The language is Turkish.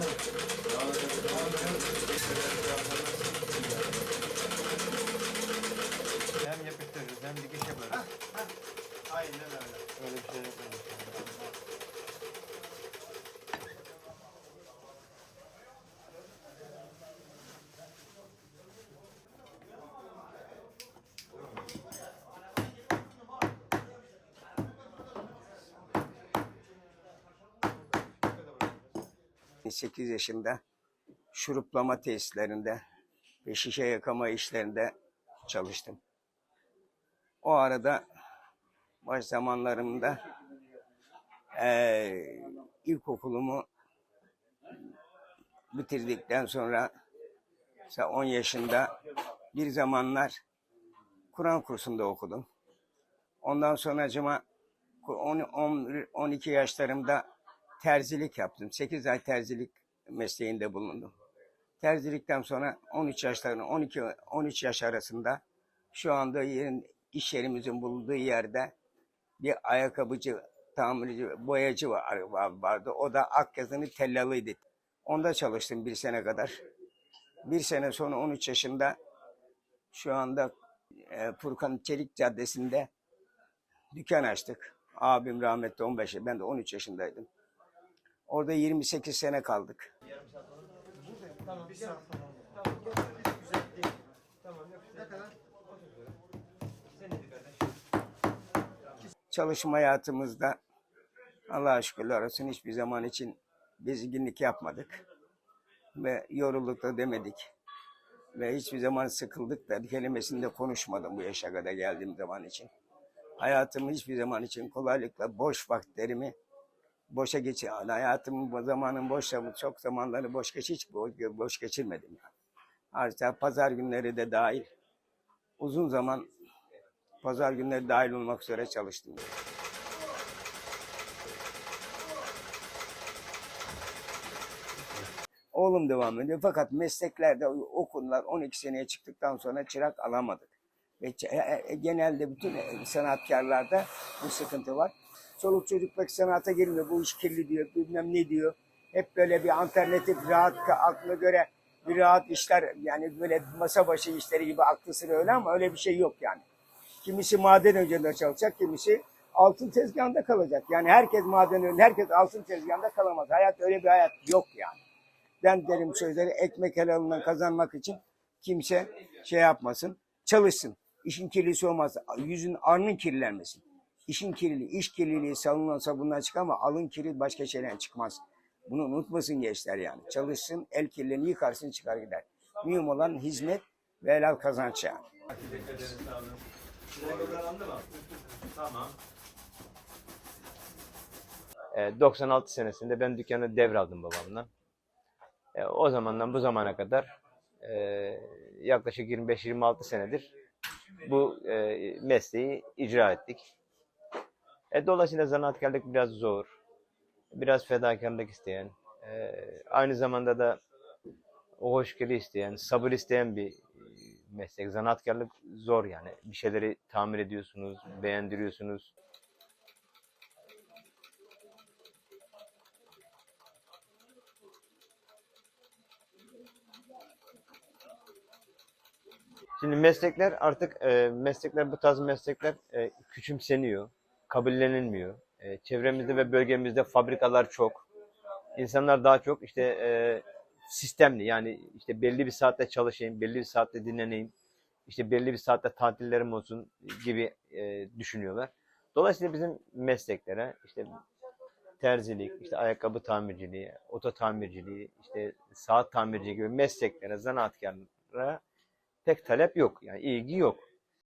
Thank you. 78 yaşında şuruplama tesislerinde ve şişe yakama işlerinde çalıştım. O arada baş zamanlarımda e, ilkokulumu bitirdikten sonra 10 yaşında bir zamanlar Kur'an kursunda okudum. Ondan sonra acıma 12 yaşlarımda terzilik yaptım. 8 ay terzilik mesleğinde bulundum. Terzilikten sonra 13 yaşlarında 12 13 yaş arasında şu anda yerin iş yerimizin bulunduğu yerde bir ayakkabıcı, tamirci, boyacı var- vardı. O da Akyazı'nın tellalıydı. Onda çalıştım bir sene kadar. Bir sene sonra 13 yaşında şu anda e, Furkan Çelik Caddesi'nde dükkan açtık. Abim rahmetli 15, ben de 13 yaşındaydım. Orada 28 sene kaldık. Tamam bir saat sonra. Tamam gel şöyle güzel değil. Tamam yapıştır. Ne kadar? 30 lira. Sen de kardeş. Çalışma hayatımızda Allah'a şükürler olsun hiçbir zaman için bezginlik yapmadık. Ve yorulduk da demedik. Ve hiçbir zaman sıkıldık da kelimesini de konuşmadım bu yaşa kadar geldiğim zaman için. Hayatımı hiçbir zaman için kolaylıkla boş vakitlerimi boşa geçir. Yani hayatımın bu zamanın boş çok zamanları boş geç hiç boş, boş geçirmedim. Yani. Hatta pazar günleri de dahil uzun zaman pazar günleri dahil olmak üzere çalıştım. Oğlum devam ediyor fakat mesleklerde okullar 12 seneye çıktıktan sonra çırak alamadık. Ve ç- e- e- genelde bütün e, sanatkarlarda bu sıkıntı var. Çoluk çocuk sanata girmiyor. Bu iş kirli diyor, bilmem ne diyor. Hep böyle bir alternatif, rahat, aklına göre bir rahat işler yani böyle masa başı işleri gibi aklı sıra öyle ama öyle bir şey yok yani. Kimisi maden ocağında çalışacak, kimisi altın tezgahında kalacak. Yani herkes maden önünde, herkes altın tezgahında kalamaz. Hayat öyle bir hayat yok yani. Ben derim sözleri ekmek helalından kazanmak için kimse şey yapmasın, çalışsın. İşin kirlisi olmaz. Yüzün arnın kirlenmesin. İşin kirliliği, iş kirliliği salınan sabundan çıkar ama alın kiri başka şeyden çıkmaz. Bunu unutmasın gençler yani. Çalışsın, el kirlerini yıkarsın çıkar gider. Mühim olan hizmet ve helal kazanç yani. Teşekkür ederim sağ olun. Size kazandı mı? Tamam. E, 96 senesinde ben dükkanı devraldım babamdan. E, o zamandan bu zamana kadar e, yaklaşık 25-26 senedir bu e, mesleği icra ettik. E, dolayısıyla zanaatkarlık biraz zor, biraz fedakarlık isteyen, e, aynı zamanda da o hoşgörü isteyen, sabır isteyen bir meslek. Zanaatkarlık zor yani. Bir şeyleri tamir ediyorsunuz, beğendiriyorsunuz. Şimdi meslekler artık e, meslekler bu tarz meslekler e, küçümseniyor, kabullenilmiyor. E, çevremizde ve bölgemizde fabrikalar çok. İnsanlar daha çok işte e, sistemli yani işte belli bir saatte çalışayım, belli bir saatte dinleneyim, işte belli bir saatte tatillerim olsun gibi e, düşünüyorlar. Dolayısıyla bizim mesleklere işte terzilik, işte ayakkabı tamirciliği, oto tamirciliği, işte saat tamirciliği gibi mesleklere, zanaatkarlara pek talep yok. Yani ilgi yok.